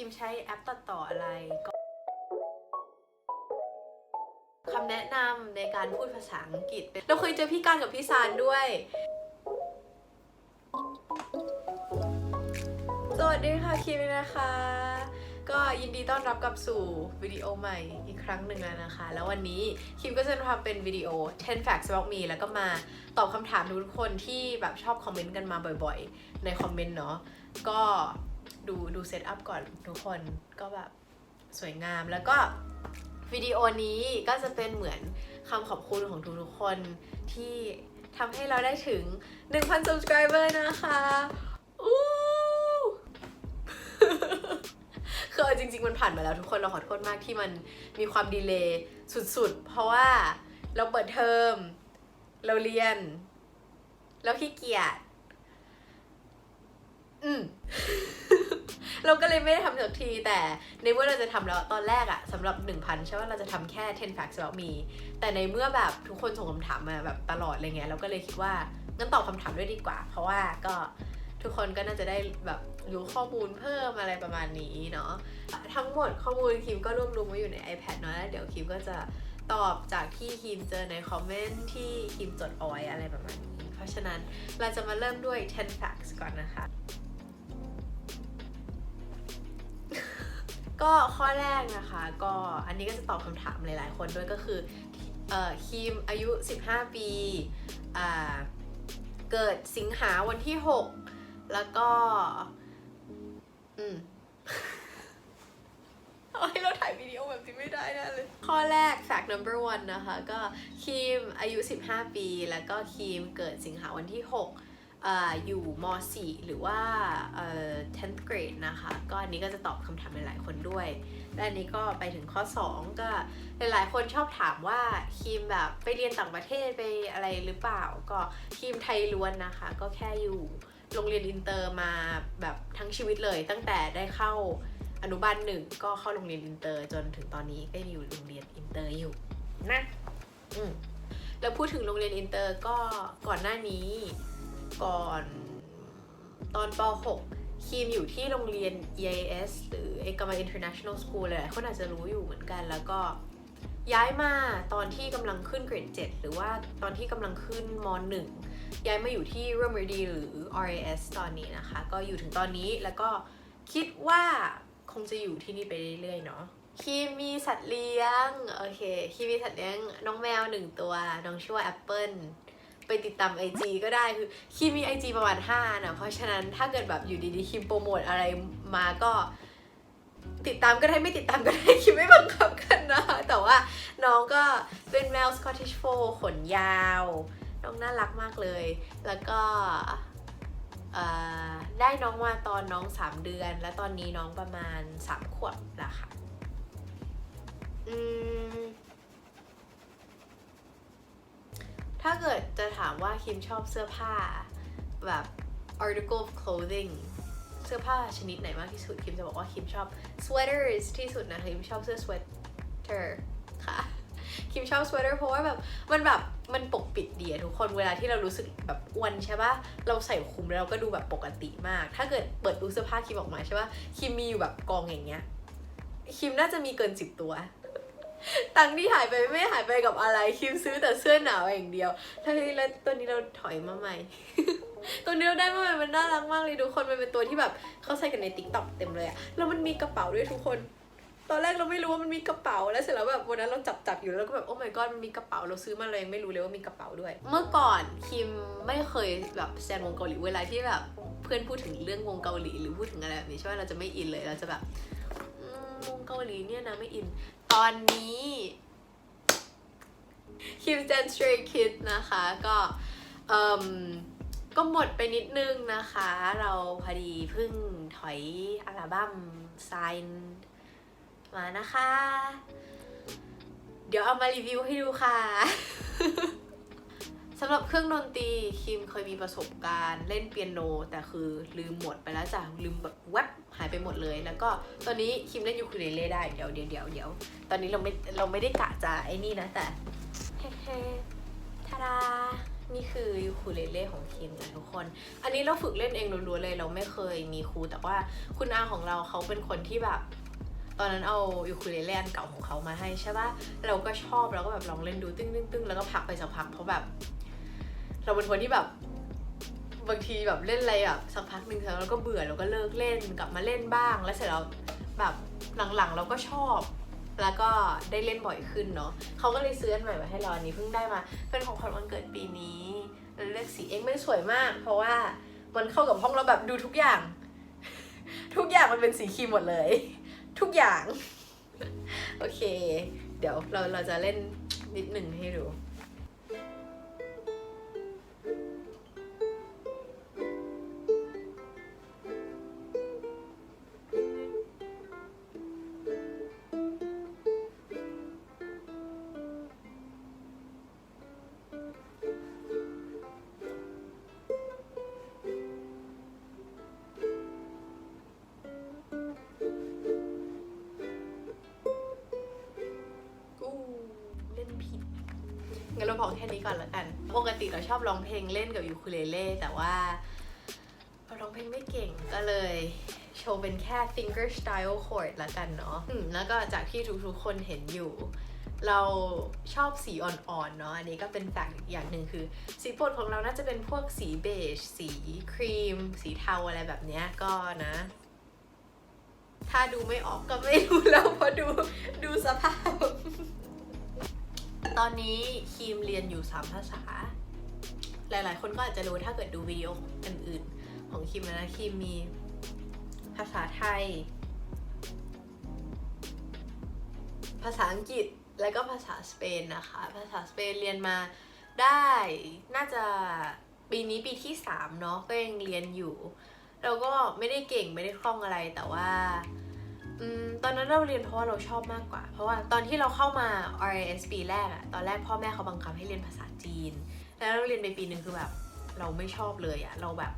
คิมใช้แอปตัดต่ออะไรก็คำแนะนำในการพูดภาษาอังกฤษ เราเคยเจอพี่การกับพี่ซานด้วย สวัสดีค่ะคิมนะคะ ก็ยินดีต้อนรับกลับสู่วิดีโอใหม่อีกครั้งหนึ่งแล้วนะคะ แล้ววันนี้คิมก็จะทำเป็นวิดีโอ 10 facts about me แล้วก็มาตอบคำถามทุกคนที่แบบชอบคอมเมนต์กันมาบ่อยๆ ในคอมเมนต์เนาะ ก็ ดูดูเซตอัพก่อนทุกคนก็แบบสวยงามแล้วก็วิดีโอนี้ก็จะเป็นเหมือนคำขอบคุณของทุกๆคนที่ทำให้เราได้ถึง 1,000 subscriber นะคะอู้คือจริง ๆ มันผ่านมาแล้วทุกคนเราขอโทษมากที่มันมีความดีเลย์สุดๆ เพราะว่าเราเปิดเทอม เราเรียน แล้วขี้เกียจอืม เราก็เลยไม่ได้ทำสักทีแต่ในเมื่อเราจะทำแล้วตอนแรกอะสำหรับ 1,000 ใช่ว่าเราจะทำแค่ 10 facts about me แต่ในเมื่อแบบทุกคนส่งคำถามมาแบบตลอดอะไรเงี้ยเราก็เลยคิดว่างั้นตอบคำถามด้วยดีกว่า เพราะว่าก็ทุกคนก็น่าจะได้แบบรู้ข้อมูลเพิ่มอะไรประมาณนี้เนาะทั้งหมดข้อมูลคิมก็รวบรวมไว้อยู่ใน iPad เนาะแล้วเดี๋ยวคิมก็จะตอบจากที่คิมเจอในคอมเมนต์ที่คิมจดเอาไว้อะไรประมาณนี้ เพราะฉะนั้นเราจะมาเริ่มด้วย 10 facts ก่อนนะคะ ก็ข้อแรกนะคะ ก็อันนี้ก็จะตอบคำถามหลายๆ คนด้วยก็คือเอ่อคิมอายุ 15 ปีอ่าเกิดสิงหาวันที่ 6 แล้วก็ อืมเอให้เราถ่ายวิดีโอแบบนี้ไม่ได้แน่เลย ข้อแรก fact number one นะคะ ก็คิมอายุ 15 ปี แล้วก็คิมเกิดสิงหาวันที่ 6 อยู่ม .4 หรือว่าเอ่อ 10th grade นะคะ ก็อันนี้ก็จะตอบคำถามหลาย ๆ คนด้วย และอันนี้ก็ไปถึงข้อ 2 ก็หลาย ๆ คนชอบถามว่าคิมแบบไปเรียนต่างประเทศไปอะไรหรือเปล่า ก็คิมไทยล้วนนะคะ ก็แค่อยู่โรงเรียนอินเตอร์มาแบบทั้งชีวิตเลย ตั้งแต่ได้เข้าอนุบาลหนึ่งก็เข้าโรงเรียนอินเตอร์ จนถึงตอนนี้ก็ยังอยู่โรงเรียนอินเตอร์อยู่นะ อืมแล้วพูดถึงโรงเรียนอินเตอร์ก็ก่อนหน้านี้ ก่อนตอนป .6 คีมอยู่ที่โรงเรียน EIS หรือเอกมัย International School หลยคนอาจจะรู้อยู่เหมือนกัน แล้วก็ย้ายมาตอนที่กำลังขึ้นเกรด7หรือว่าตอนที่กำลังขึ้นม .1 ย้ายมาอยู่ที่ r o m e r d y หรือ RAS ตอนนี้นะคะ ก็อยู่ถึงตอนนี้แล้วก็คิดว่าคงจะอยู่ที่นี่ไปเรื่อยๆเนาะคีมมีสัตว์เลี้ยง โอเคคีมมีสัตว์เลี้ยงน้องแมวหนึ่งตัว น้องชื่อว่าแอปเปิล ไปติดตาม IG ก็ได้คือคิมมี IG ประมาณ5นะเพราะฉะนั้นถ้าเกิดแบบอยู่ดีๆคิมโปรโมทอะไรมาก็ ติดตามก็ได้ไม่ติดตามก็ได้คิมไม่บังคับกันนะแต่ว่าน้องก็เป็นแมว Scottish Fold ขนยาว น้องน่ารักมากเลย แล้วก็ได้น้องมาตอนน้อง 3 เดือน และตอนนี้น้องประมาณ 3 ขวบแล้วค่ะ อืม ถ้าเกิดจะถามว่าคิมชอบเสื้อผ้าแบบ article of clothing เสื้อผ้าชนิดไหนมากที่สุดคิมจะบอกว่าคิมชอบ sweaters ที่สุดนะคิมชอบเสื้อ sweater ค่ะคิมชอบ sweater เพราะว่าแบบมันแบบมันปกปิดดีทุกคนเวลาที่เรารู้สึกแบบอ้วนใช่ปะเราใส่คุมแล้วเราก็ดูแบบปกติมาก ถ้าเกิดเปิดดูเสื้อผ้าคิมออกมาใช่ปะคิมมีอยู่แบบกองอย่างเงี้ยคิมน่าจะมีเกินสิบตัว ตังค์ที่หายไปไม่หายไปกับอะไรคิมซื้อแต่เสื้อหนาวอย่างเดียวถ้าแล้วตัวนี้เราถอยมาใหม่ ตัวนี้เราได้มาใหม่มันน่ารักมากเลยทุกคนมันเป็นตัวที่แบบเขาใส่กันในติ๊กต็อกเต็มเลยอะแล้วมันมีกระเป๋าด้วยทุกคน ตอนแรกเราไม่รู้ว่ามันมีกระเป๋าแล้วเสร็จแล้วแบบวันนั้นเราจับจับอยู่แล้วก็แบบโอ้ my god มันมีกระเป๋าเราซื้อมาเลยงไม่รู้เลยว่ามีกระเป๋าด้วย เมื่อก่อนคิมไม่เคยแบบแซนวงเกาหลีเวลาที่แบบเพื่อนพูดถึงเรื่องวงเกาหลีหรือพูดถึงอะไรแบบนี้ใช่ไหมเราจะไม่อินเลยเราจะแบบวงเกาหลีเนี่ยนะไม่อิน ตอนนี้คิมเจนสตรีคิดนะคะก็เอ่มก็หมดไปนิดนึงนะคะ เราพอดีเพิ่งถอยอัลบั้มไซน์มานะคะ เดี๋ยวเอามารีวิวให้ดูค่ะ สำหรับเครื่องดนตรีคิมเคยมีประสบการณ์เล่นเปียโน แต่คือลืมหมดไปแล้วจ้ะลืมแบบแวบหายไปหมดเลย แล้วก็ตอนนี้คิมเล่นยูคูเลเล่ได้เดี๋ยวเดี๋ยวเดี๋ยวเดี๋ยวตอนนี้เราไม่เราไม่ได้กะจะไอ้นี่นะแต่เฮ้เฮ้ทาดานี่คือยูคูเลเล่ของคิมนะทุกคน อันนี้เราฝึกเล่นเองล้วนๆเลยเราไม่เคยมีครูแต่ว่าคุณอาของเราเขาเป็นคนที่แบบตอนนั้นเอายูคูเลเล่อันเก่าของเขามาให้ใช่ปะเราก็ชอบเราก็แบบลองเล่นดูตึ้งตึ้งตึ้งแล้วก็พักไปสักพักเพราะแบบ เราเป็นคนที่แบบบางทีแบบเล่นอะไรแบบสักพักหนึ่งแล้วเราก็เบื่อเราก็เลิกเล่นกลับมาเล่นบ้าง แล้วเสร็จแล้วแบบหลังๆเราก็ชอบ แล้วก็ได้เล่นบ่อยขึ้นเนาะเขาก็เลยซื้ออันใหม่มาให้เราอันนี้เพิ่งได้มาเป็นของขวัญวันเกิดปีนี้เราเลือกสีเองไม่สวยมาก เพราะว่ามันเข้ากับห้องเราแบบดูทุกอย่าง ทุกอย่างมันเป็นสีครีมหมดเลย ทุกอย่าง โอเค เดี๋ยวเราเราจะเล่นนิดหนึ่งให้ดู พอแค่นี้ก่อนล้วกัน ปกติเราชอบร้องเพลงเล่นกับยูคูเลเล่แต่ว่าเราร้องเพลงไม่เก่งก็เลยโชว์เป็นแค่ finger style chord ละกันเนาะแล้วก็จากที่ทุกๆคนเห็นอยู่ เราชอบสีอ่อนๆเนาะ อันนี้ก็เป็นแฟกอีกอย่างหนึ่งคือ สีโปรดของเราน่าจะเป็นพวกสีเบจ สีครีม สีเทาอะไรแบบเนี้ยก็นะ ถ้าดูไม่ออกก็ไม่รู้แล้วเพราะดูดูสภาพ ตอนนี้คีมเรียนอยู่3ภาษา หลายๆ คนก็อาจจะรู้ถ้าเกิดดูวิดีโออื่นๆ ของคิมนะคิมมีภาษาไทย ภาษาอังกฤษและก็ภาษาสเปนนะคะ ภาษาสเปนเรียนมาได้น่าจะปีนี้ปีที่3เนาะก็ยังเรียนอยู่ เราก็ไม่ได้เก่งไม่ได้คล่องอะไรแต่ว่า ตอนนั้นเราเรียนเพราะว่าเราชอบมากกว่า เพราะว่าตอนที่เราเข้ามา RAS ปีแรกอะตอนแรกพ่อแม่เขาบังคับให้เรียนภาษาจีน แล้วเราเรียนไปปีหนึ่งคือแบบ เราไม่ชอบเลยอะเราแบบ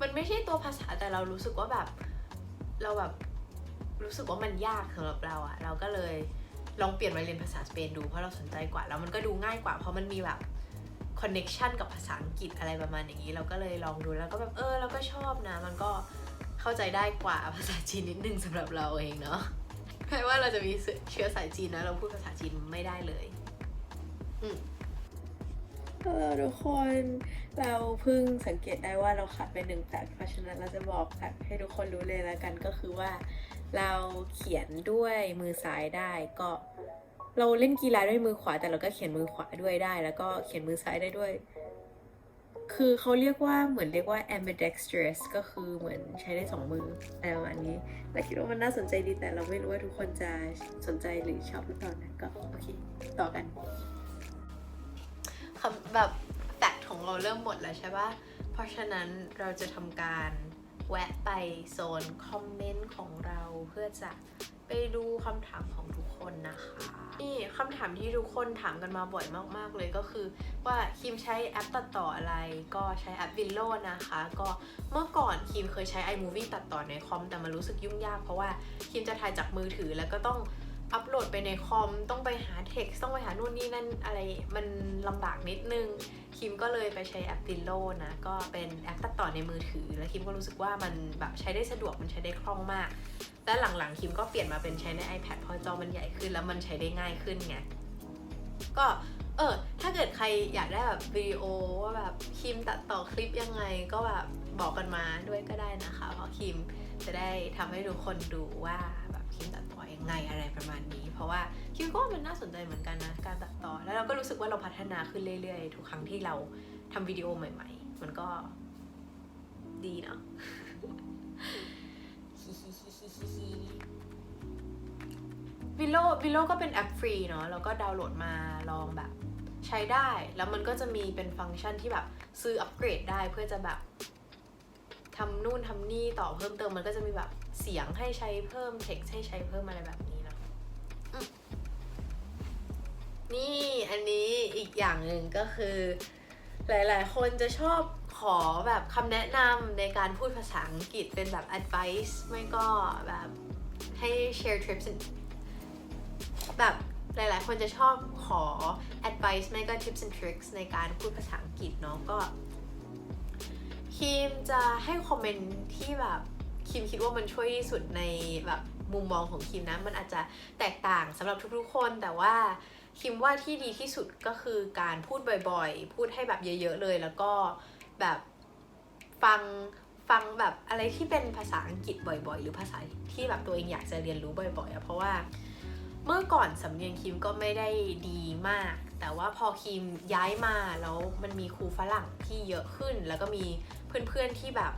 มันไม่ใช่ตัวภาษาแต่เรารู้สึกว่าแบบ เราแบบรู้สึกว่ามันยากสำหรับเราอะเราก็เลยลองเปลี่ยนมาเรียนภาษาสเปนดูเพราะเราสนใจกว่าแล้วมันก็ดูง่ายกว่า เพราะมันมีแบบคอนเน็ชันกับภาษาอังกฤษอะไรประมาณอย่างนี้ เราก็เลยลองดูแล้วก็แบบเออเราก็ชอบนะ มันก็ เข้าใจได้กว่าภาษาจีนนิดนึงสำหรับเราเองเนาะแม้ว่าเราจะมีเชื้อสายจีนนะ เราพูดภาษาจีนไม่ได้เลยอืมฮัลโหลทุกคนเราเพิ่งสังเกตได้ว่าเราขาดไปหนึ่งแฟกเพราะฉะนั้นเราจะบอกแฟกให้ทุกคนรู้เลยแล้วกันก็คือว่า เราเขียนด้วยมือซ้ายได้ก็เราเล่นกีฬาด้วยมือขวา แต่เราก็เขียนมือขวาด้วยได้ แล้วก็เขียนมือซ้ายได้ด้วย คือเขาเรียกว่าเหมือนเรียกว่า ambidextrous ก็คือเหมือนใช้ได้สองมืออะไรประมาณนี้เราคิดว่ามันน่าสนใจดีแต่เราไม่รู้ว่าทุกคนจะสนใจหรือชอบหรือเปล่านะก็โอเค ต่อกันคำแบบแฟกต์ของเราเริ่มหมดแล้วใช่ปะเพราะฉะนั้นเราจะทำการแวะไปโซนคอมเมนต์ของเราเพื่อจะไปดูคำถามของทุก คนนะคะ นี่คำถามที่ทุกคนถามกันมาบ่อยมาก ๆ เลยก็คือว่าคิมใช้แอปตัดต่ออะไรก็ใช้แอปวิลโลนะคะ ก็เมื่อก่อนคิมเคยใช้ iMovie ตัดต่อในคอมแต่มันรู้สึกยุ่งยากเพราะว่าคิมจะถ่ายจากมือถือแล้วก็ต้อง อัปโหลดไปในคอมต้องไปหาเท็กซ์ต้องไปหานู่นนี่นั่นอะไรมันลำบากนิดนึง คิมก็เลยไปใช้แอป Villo นะ ก็เป็นแอปตัดต่อในมือถือ แล้วคิมก็รู้สึกว่ามันแบบใช้ได้สะดวกมันใช้ได้คล่องมาก และหลังๆคิมก็เปลี่ยนมาเป็นใช้ใน iPad เพราะจอมันใหญ่ขึ้นแล้วมันใช้ได้ง่ายขึ้นไงก็เออถ้าเกิดใครอยากได้แบบวิดีโอว่าแบบคิมตัดต่อคลิปยังไงก็แบบบอกกันมาด้วยก็ได้นะคะ เพราะคิมจะได้ทำให้ทุกคนดูว่า แบบคิมตัดต่อยังไงอะไรประมาณนี้ เพราะว่าคิมก็ว่ามันน่าสนใจเหมือนกันนะการตัดต่อ แล้วเราก็รู้สึกว่าเราพัฒนาขึ้นเรื่อยๆ ทุกครั้งที่เราทำวิดีโอใหม่ ๆ มันก็ดีเนาะวิโลวิโลก็เป็นแอปฟรีเนาะแล้วก็ดาวน์โหลดมาลองแบบใช้ได้ แล้วมันก็จะมีเป็นฟังก์ชันที่แบบซื้ออัปเกรดได้เพื่อจะแบบ ทำนู่นทำนี่ต่อเพิ่มเติมมันก็จะมีแบบเสียงให้ใช้เพิ่มเท็กซ์ให้ใช้เพิ่มอะไรแบบนี้เนาะนี่อันนี้อีกอย่างหนึ่งก็คือ หลายๆ คนจะชอบขอแบบคำแนะนำในการพูดภาษาอังกฤษเป็นแบบ advice ไม่ก็แบบให้ share trips แบบหลายๆ คนจะชอบขอ advice ไม่ก็ tips and tricks ในการพูดภาษาอังกฤษเนาะก็ คิมจะให้คอมเมนต์ที่แบบคิมคิดว่ามันช่วยที่สุดในแบบมุมมองของคิมนะ มันอาจจะแตกต่างสำหรับทุกๆคนแต่ว่าคิมว่าที่ดีที่สุดก็คือการพูดบ่อยๆ พูดให้แบบเยอะๆเลย แล้วก็แบบฟังฟังแบบอะไรที่เป็นภาษาอังกฤษบ่อยๆ หรือภาษาที่แบบตัวเองอยากจะเรียนรู้บ่อยๆอะเพราะว่า เมื่อก่อนสำเนียงคิมก็ไม่ได้ดีมาก แต่ว่าพอคิมย้ายมาแล้วมันมีครูฝรั่งที่เยอะขึ้น แล้วก็มีเพื่อนๆที่แบบ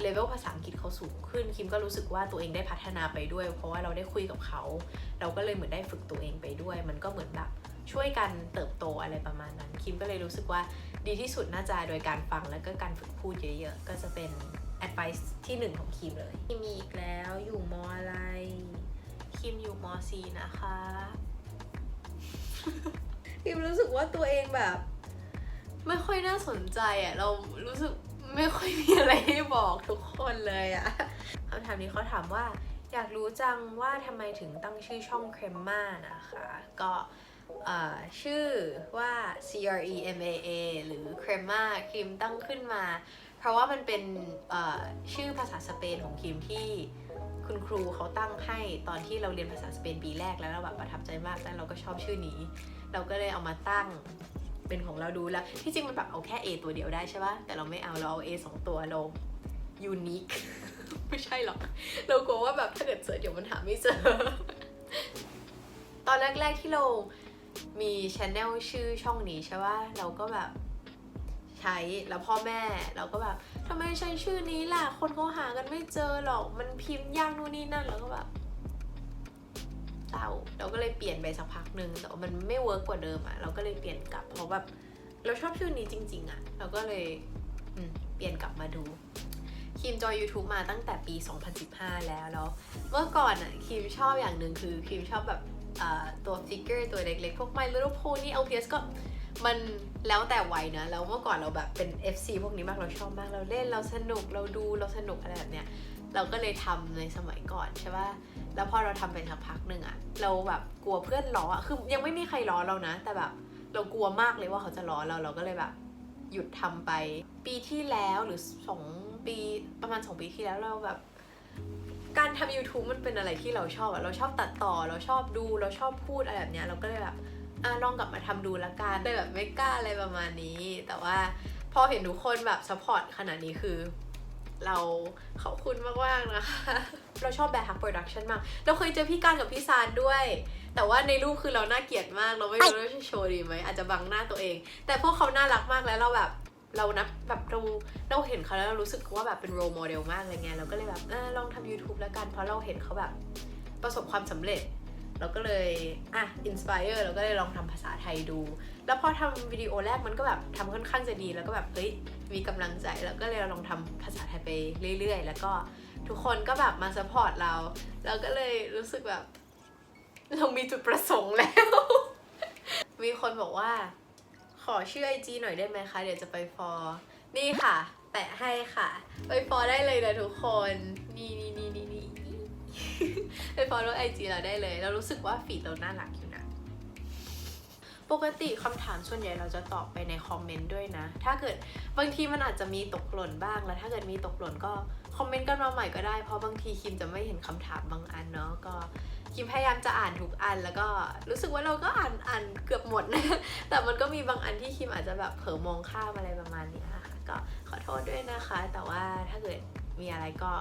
เลเวลภาษาอังกฤษเขาสูงขึ้นคิมก็รู้สึกว่าตัวเองได้พัฒนาไปด้วย เพราะว่าเราได้คุยกับเขา เราก็เลยเหมือนได้ฝึกตัวเองไปด้วย มันก็เหมือนแบบช่วยกันเติบโตอะไรประมาณนั้น คิมก็เลยรู้สึกว่าดีที่สุดน่าจะโดยการฟังแล้วก็การฝึกพูดเยอะๆ ก็จะเป็น advice ที่หนึ่งของคิมเลยมมีอีกแล้วอยู่มอะไร คิมอยู่ม .4 นะคะคิมรู้สึกว่าตัวเองแบบ ไม่ค่อยน่าสนใจอะเรารู้สึกไม่ค่อยมีอะไรให้บอกทุกคนเลยอะคำถามนี้เขาถามว่า อยากรู้จังว่าทำไมถึงตั้งชื่อช่องเครมมานะคะ ก็เอ่อชื่อว่า C R E M A A หรือ Crema คิมตั้งขึ้นมา เพราะว่ามันเป็นเอ่อชื่อภาษาสเปนของคิมที่ คุณครูเขาตั้งให้ตอนที่เราเรียนภาษาสเปนปีแรกแล้วเราแบบประทับใจมากแล้วเราก็ชอบชื่อนี้ เราก็เลยเอามาตั้งเป็นของเราดูแล้ว ที่จริงมันแบบเอาแค่ A ตัวเดียวได้ใช่ปะแต่เราไม่เอาเราเอา A สองตัวเรายูนิคไม่ใช่หรอก เรากลัวว่าแบบถ้าเกิดเสิร์ชเดี๋ยวมันหาไม่เจอ ตอนแรกๆที่เรามีช anel ชื่อช่องนี้ใช่ปะเราก็แบบ ใช้แล้วพ่อแม่เราก็แบบทำไมใช้ชื่อนี้ล่ะ คนเขาหากันไม่เจอหรอกมันพิมพ์ยากนู่นนี่นั่นแล้วก็แบบเศร้าเราก็เลยเปลี่ยนไปสักพักหนึ่งแต่ว่ามันไม่เวิร์กกว่าเดิมอะเราก็เลยเปลี่ยนกลับเพราะแบบเราชอบชื่อนี้จริง ๆอะเราก็เลยเปลี่ยนกลับมาดูคิมจอย YouTube มาตั้งแต่ปี 2015 แล้วแล้ว เมื่อก่อนอะคิมชอบอย่างหนึ่งคือคิมชอบแบบตัวฟิกเกอร์ตัวเล็กๆ พวก My Little Pony LPS ก็ มันแล้วแต่วัยนะแล้วเมื่อก่อนเราแบบเป็น FC พวกนี้มากเราชอบมากเราเล่นเราสนุกเราดูเราสนุกอะไรแบบเนี้ยเราก็เลยทำในสมัยก่อนใช่ป่ะแล้วพอเราทำไปสักพักหนึ่งอะเราแบบกลัวเพื่อนล้ออะคือยังไม่มีใครล้อเรานะ แต่แบบเรากลัวมากเลยว่าเขาจะล้อเราเราก็เลยแบบ หยุดทำไป ปีที่แล้วหรือสองปีประมาณสองปีที่แล้วเราแบบการทำ YouTube มันเป็นอะไรที่เราชอบอะเราชอบตัดต่อ เราชอบดู เราชอบพูดอะไรแบบเนี้ย เราก็เลยแบบ อะลองกลับมาทำดูละกันเลยแบบไม่กล้าอะไรประมาณนี้ แต่ว่าพอเห็นทุกคนแบบซัพพอร์ตขนาดนี้คือ เราขอบคุณมากๆนะคะ เราชอบแบร์ฮักโปรดักชันมาก เราเคยเจอพี่การกับพี่ซานด้วย แต่ว่าในรูปคือเราน่าเกลียดมาก เราไม่รู้ว่าจะโชว์ดีไหมอาจจะบังหน้าตัวเอง แต่พวกเขาน่ารักมากแล้วเราแบบเรานับแบบเราเราเห็นเขาแล้วเรารู้สึกว่าแบบเป็นโรโมเดลมากอะไรเงี้ยเราก็เลยแบบเออลองทำ YouTube แล้วกันเพราะเราเห็นเขาแบบประสบความสำเร็จ เราก็เลยอะอินสปายเออร์เราก็เลยลองทำภาษาไทยดู แล้วพอทำวิดีโอแรกมันก็แบบทำค่อนข้างจะดีแล้วก็แบบเฮ้ยมีกำลังใจแล้วก็เลยลองทำภาษาไทยไปเรื่อย ๆ แล้วก็ทุกคนก็แบบมาสปอร์ตเราเราก็เลยรู้สึกแบบ เรามีจุดประสงค์แล้ว มีคนบอกว่า ขอชื่อไอจีหน่อยได้ไหมคะ เดี๋ยวจะไปฟอร์นี่ค่ะ แปะให้ค่ะ ไปฟอร์ได้เลยนะทุกคน นี่นี่นี่นี่ ไปฟอลโล่ไอจีเราได้เลย เรารู้สึกว่าฟีดเราน่ารักอยู่นะ ปกติคำถามส่วนใหญ่เราจะตอบไปในคอมเมนต์ด้วยนะ ถ้าเกิดบางทีมันอาจจะมีตกหล่นบ้าง แล้วถ้าเกิดมีตกหล่นก็คอมเมนต์กันมาใหม่ก็ได้ เพราะบางทีคิมจะไม่เห็นคำถามบางอันเนาะ ก็คิมพยายามจะอ่านทุกอัน แล้วก็รู้สึกว่าเราก็อ่านอ่านเกือบหมดนะ แต่มันก็มีบางอันที่คิมอาจจะแบบเผลอมองข้ามอะไรประมาณนี้ค่ะ ก็ขอโทษด้วยนะคะ แต่ว่าถ้าเกิดมีอะไรก็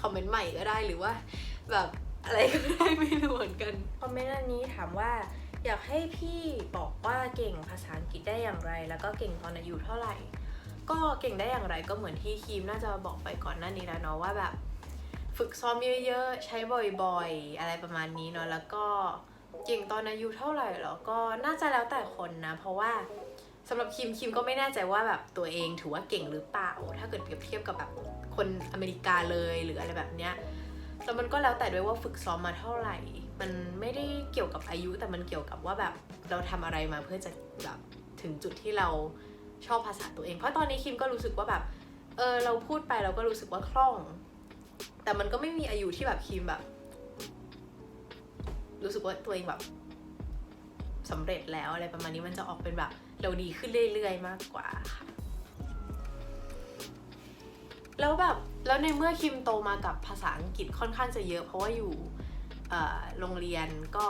คอมเมนต์ใหม่ก็ได้หรือว่า แบบอะไรก็ได้ไม่รู้เหมือนกัน คอมเมนต์อันนี้ถามว่า อยากให้พี่บอกว่าเก่งภาษาอังกฤษได้อย่างไร แล้วก็เก่งตอนอายุเท่าไหร่ ก็เก่งได้อย่างไรก็เหมือนที่คีมน่าจะบอกไปก่อนหน้านี้แล้วเนาะว่าแบบ ฝึกซ้อมเยอะๆ ใช้บ่อยๆ อะไรประมาณนี้เนาะแล้วก็เก่งตอนอายุเท่าไหร่หรอก็น่าจะแล้วแต่คนนะ เพราะว่าสำหรับคิมคิมก็ไม่แน่ใจว่าแบบตัวเองถือว่าเก่งหรือเปล่า ถ้าเกิดเปรียบเทียบกับแบบคนอเมริกาเลยหรืออะไรแบบเนี้ย แล้วมันก็แล้วแต่ด้วยว่าฝึกซ้อมมาเท่าไหร่ มันไม่ได้เกี่ยวกับอายุแต่มันเกี่ยวกับว่าแบบเราทำอะไรมาเพื่อจะแบบถึงจุดที่เราชอบภาษาตัวเอง เพราะตอนนี้คิมก็รู้สึกว่าแบบเออเราพูดไปเราก็รู้สึกว่าคล่อง แต่มันก็ไม่มีอายุที่แบบคิมแบบ รู้สึกว่าตัวเองแบบสำเร็จแล้วอะไรประมาณนี้มันจะออกเป็นแบบเราดีขึ้นเรื่อยๆมากกว่าค่ะแล้วแบบ แล้วในเมื่อคิมโตมากับภาษาอังกฤษค่อนข้างจะเยอะ เพราะว่าอยู่โรงเรียนก็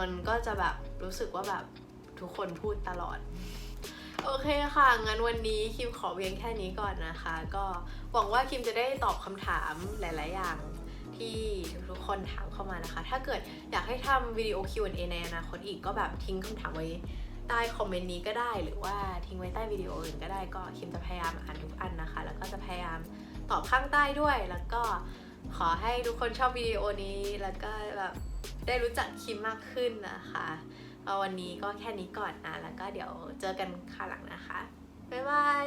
มันก็จะแบบรู้สึกว่าแบบทุกคนพูดตลอด โอเคค่ะ งั้นวันนี้คิมขอเพียงแค่นี้ก่อนนะคะ ก็หวังว่าคิมจะได้ตอบคำถามหลาย ๆ อย่างที่ทุกคนถามเข้ามานะคะ ถ้าเกิดอยากให้ทำวิดีโอ Q&A ในอนาคตอีกก็แบบทิ้งคำถามไว้ใต้คอมเมนต์นี้ก็ได้หรือว่าทิ้งไว้ใต้วิดีโออื่นก็ได้ก็คิมจะพยายามอ่านทุกอันนะคะ แล้วก็จะพยายาม ตอบข้างใต้ด้วย แล้วก็ขอให้ทุกคนชอบวิดีโอนี้ แล้วก็แบบได้รู้จักคิมมากขึ้นนะคะวันนี้ก็แค่นี้ก่อนนะ แล้วก็เดี๋ยวเจอกันคราวหลังนะคะ บ๊ายบาย